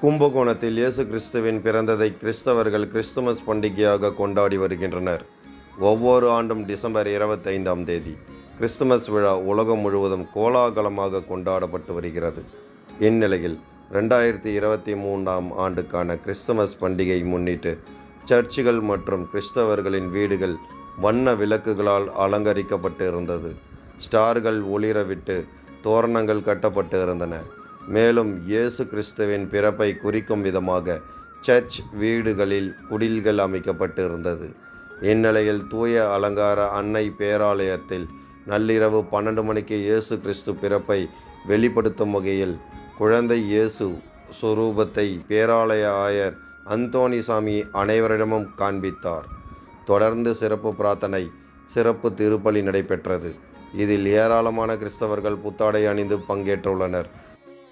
கும்பகோணத்தில் இயேசு கிறிஸ்துவின் பிறந்ததை கிறிஸ்தவர்கள் கிறிஸ்துமஸ் பண்டிகையாக கொண்டாடி வருகின்றனர். ஒவ்வொரு ஆண்டும் டிசம்பர் இருபத்தைந்தாம் தேதி கிறிஸ்துமஸ் விழா உலகம் முழுவதும் கோலாகலமாக கொண்டாடப்பட்டு வருகிறது. இந்நிலையில் ரெண்டாயிரத்தி இருபத்தி மூன்றாம் ஆண்டுக்கான கிறிஸ்துமஸ் பண்டிகை முன்னிட்டு சர்ச்சுகள் மற்றும் கிறிஸ்தவர்களின் வீடுகள் வண்ண விளக்குகளால் அலங்கரிக்கப்பட்டு இருந்தது ஸ்டார்கள் ஒளிரவிட்டு தோரணங்கள் கட்டப்பட்டு இருந்தன மேலும் இயேசு கிறிஸ்துவின் பிறப்பை குறிக்கும் விதமாக சர்ச் வீடுகளில் குடில்கள் அமைக்கப்பட்டு இருந்தது இந்நிலையில் தூய அலங்கார அன்னை பேராலயத்தில் நள்ளிரவு பன்னெண்டு மணிக்கு இயேசு கிறிஸ்து பிறப்பை வெளிப்படுத்தும் வகையில் குழந்தை இயேசு சுரூபத்தை பேராலய ஆயர் அந்தோணிசாமி அனைவரிடமும் காண்பித்தார். தொடர்ந்து சிறப்பு பிரார்த்தனை சிறப்பு திருப்பலி நடைபெற்றது. இதில் ஏராளமான கிறிஸ்தவர்கள் புத்தாடை அணிந்து பங்கேற்றுள்ளனர்.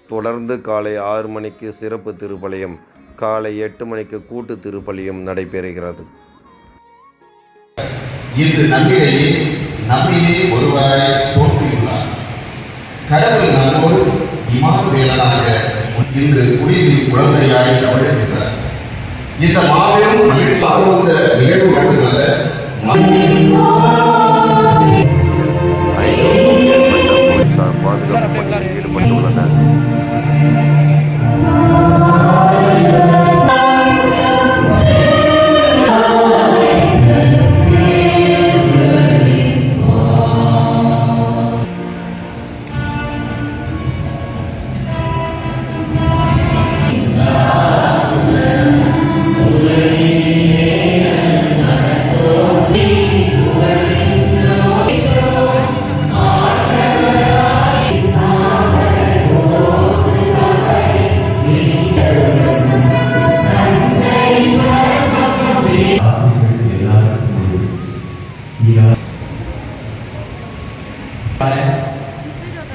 தொடர்ந்து காலை ஆறு மணிக்கு சிறப்பு திருப்பலியும் காலை எட்டு மணிக்கு கூட்டு திருப்பலியும் நடைபெறுகிறது. இன்று நம்மிடையே நம்மிலே ஒருவராய் தோன்றியுள்ளார் கடவுள் நம்மோடு இமானுவேலனாக இன்று குடியில் குழந்தையாய் தமிழுகின்றார் இந்த மாபெரும் மகிழ்ச்சி சார்ந்த நிகழ்வு மட்டுமல்ல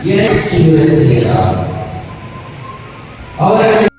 இறைச்சி செய்கிறார் அவர்கள்